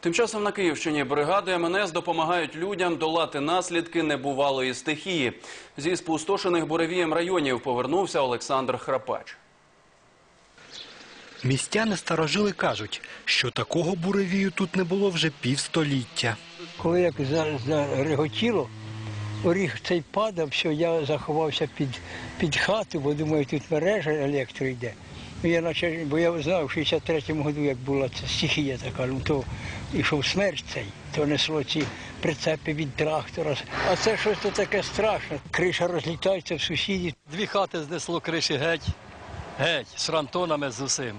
Тим часом на Київщині бригади МНС допомагають людям долати наслідки небувалої стихії. Зі спустошених буревієм районів повернувся Олександр Храпач. Містяни старожили кажуть, що такого буревію тут не було вже півстоліття. Коли як за- зареготіло, оріг цей падав, все, я заховався під, під хату, бо думаю, тут мережа електро йде. Ну, Я наче, бо я знав, в 63-му году, як була ця стихія така, ну то йшов смерть цей, то несло ці прицепи від трактора. А це щось то таке страшне. Криша розлітається в сусідів. Дві хати знесло криші геть, геть, з фронтонами з усім.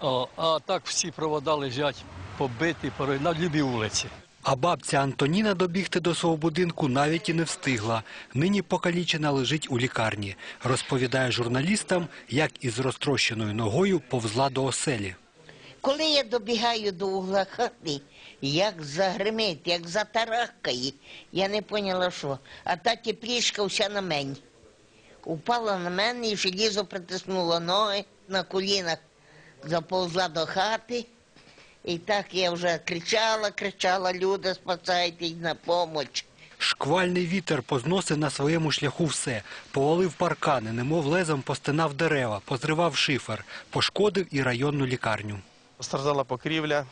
О, а так всі провода лежать побиті порой на любій вулиці. А бабця Антоніна добігти до свого будинку навіть і не встигла. Нині покалічена лежить у лікарні. Розповідає журналістам, як із розтрощеною ногою повзла до оселі. Коли я добігаю до угла хати, як загримить, як затарахкає, я не поняла, що. А та теплішка вся на мені. Упала на мене і желізо притиснуло ноги на колінах, заповзла до хати. І так я вже кричала, кричала, люди, спасайте на допомогу. Шквальний вітер позносив на своєму шляху все. Повалив паркани, немов лезом постинав дерева, позривав шифер, пошкодив і районну лікарню. Постраждала покрівля,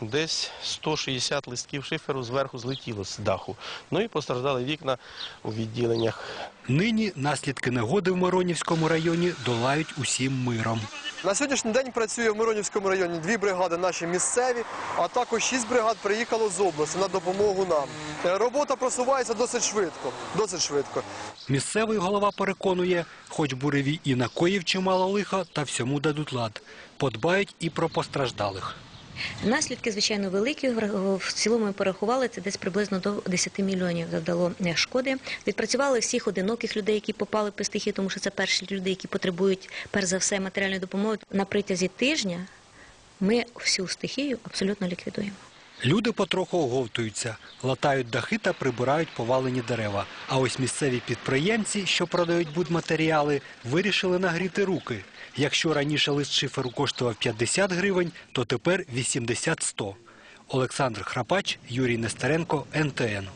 десь 160 листків шиферу зверху злетіло з даху. Ну і постраждали вікна у відділеннях. Нині наслідки негоди в Миронівському районі долають усім миром. На сьогоднішній день працює в Миронівському районі дві бригади наші місцеві, а також шість бригад приїхало з області на допомогу нам. Е, Робота просувається досить швидко. Досить швидко. Місцевий голова переконує, хоч буреві і накоїв чимало лиха, та всьому дадуть лад. Подбають і про постраждалих. Наслідки, звичайно, великі. В цілому ми порахували, це десь приблизно до 10 мільйонів завдало е, шкоди. Відпрацювали всіх одиноких людей, які попали по стихію, тому що це перші люди, які потребують, перш за все, матеріальної допомоги. На протязі тижня ми всю стихію абсолютно ліквідуємо. Люди потроху оговтуються, латають дахи та прибирають повалені дерева. А ось місцеві підприємці, що продають будматеріали, вирішили нагріти руки. Якщо раніше лист шиферу коштував 50 гривень, то тепер 80-100. Олександр Храпач, Юрій Нестеренко, НТН.